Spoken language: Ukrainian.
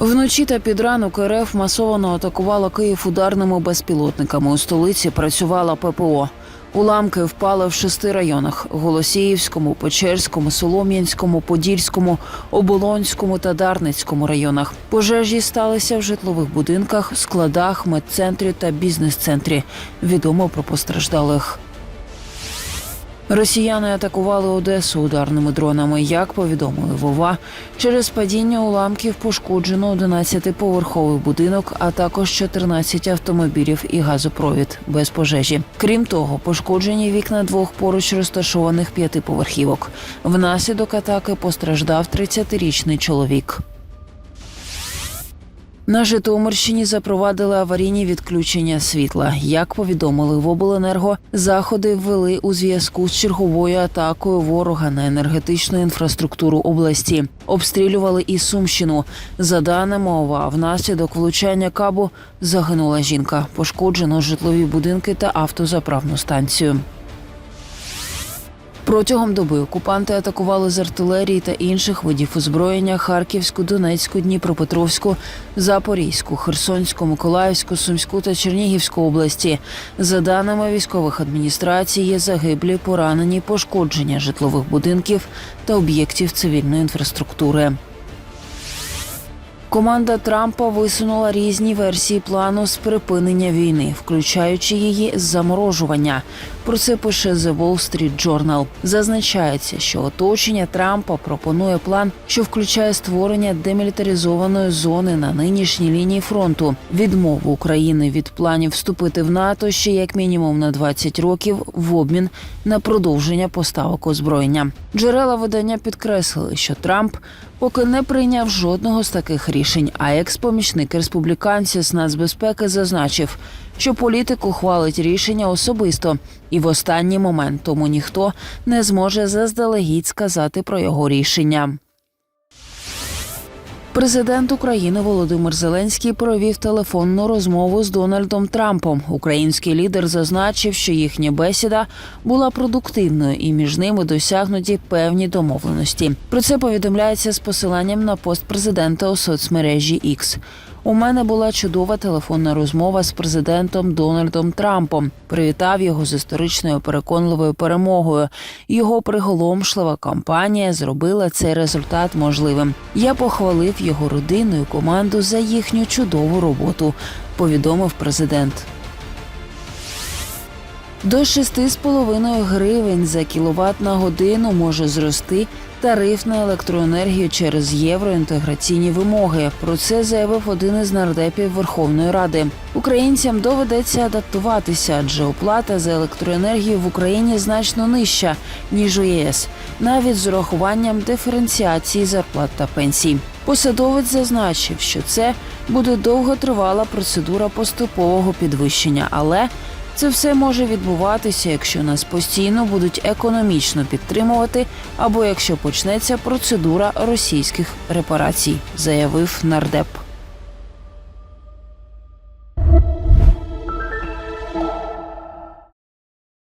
Вночі та під ранок РФ масово атакувала Київ ударними безпілотниками. У столиці працювала ППО. Уламки впали в шести районах: Голосіївському, Печерському, Солом'янському, Подільському, Оболонському та Дарницькому районах. Пожежі сталися в житлових будинках, складах, медцентрі та бізнес-центрі. Відомо про постраждалих. Росіяни атакували Одесу ударними дронами. Як повідомили Вова, через падіння уламків пошкоджено 11-поверховий будинок, а також 14 автомобілів і газопровід без пожежі. Крім того, пошкоджені вікна двох поруч розташованих п'ятиповерхівок. Внаслідок атаки постраждав 30-річний чоловік. На Житомирщині запровадили аварійні відключення світла. Як повідомили в обленерго, заходи ввели у зв'язку з черговою атакою ворога на енергетичну інфраструктуру області. Обстрілювали і Сумщину. За даними ОВА, внаслідок влучання кабу загинула жінка. Пошкоджено житлові будинки та автозаправну станцію. Протягом доби окупанти атакували з артилерії та інших видів озброєння Харківську, Донецьку, Дніпропетровську, Запорізьку, Херсонську, Миколаївську, Сумську та Чернігівську області. За даними військових адміністрацій, є загиблі, поранені, пошкодження житлових будинків та об'єктів цивільної інфраструктури. Команда Трампа висунула різні версії плану з припинення війни, включаючи її з заморожування. Про це пише The Wall Street Journal. Зазначається, що оточення Трампа пропонує план, що включає створення демілітаризованої зони на нинішній лінії фронту, відмову України від планів вступити в НАТО ще як мінімум на 20 років в обмін на продовження поставок озброєння. Джерела видання підкреслили, що Трамп поки не прийняв жодного з таких рішень. А екс-помічник республіканців з нацбезпеки зазначив, що політик ухвалить рішення особисто і в останній момент тому ніхто не зможе заздалегідь сказати про його рішення. Президент України Володимир Зеленський провів телефонну розмову з Дональдом Трампом. Український лідер зазначив, що їхня бесіда була продуктивною і між ними досягнуті певні домовленості. Про це повідомляється з посиланням на пост президента у соцмережі X. У мене була чудова телефонна розмова з президентом Дональдом Трампом. Привітав його з історичною переконливою перемогою. Його приголомшлива кампанія зробила цей результат можливим. Я похвалив його родину і команду за їхню чудову роботу. Повідомив президент. До 6,5 гривень за кіловат на годину може зрости тариф на електроенергію через євроінтеграційні вимоги. Про це заявив один із нардепів Верховної Ради. Українцям доведеться адаптуватися, адже оплата за електроенергію в Україні значно нижча ніж у ЄС, навіть з урахуванням диференціації зарплат та пенсій. Посадовець зазначив, що це буде довготривала процедура поступового підвищення, але це все може відбуватися, якщо нас постійно будуть економічно підтримувати, або якщо почнеться процедура російських репарацій, заявив нардеп.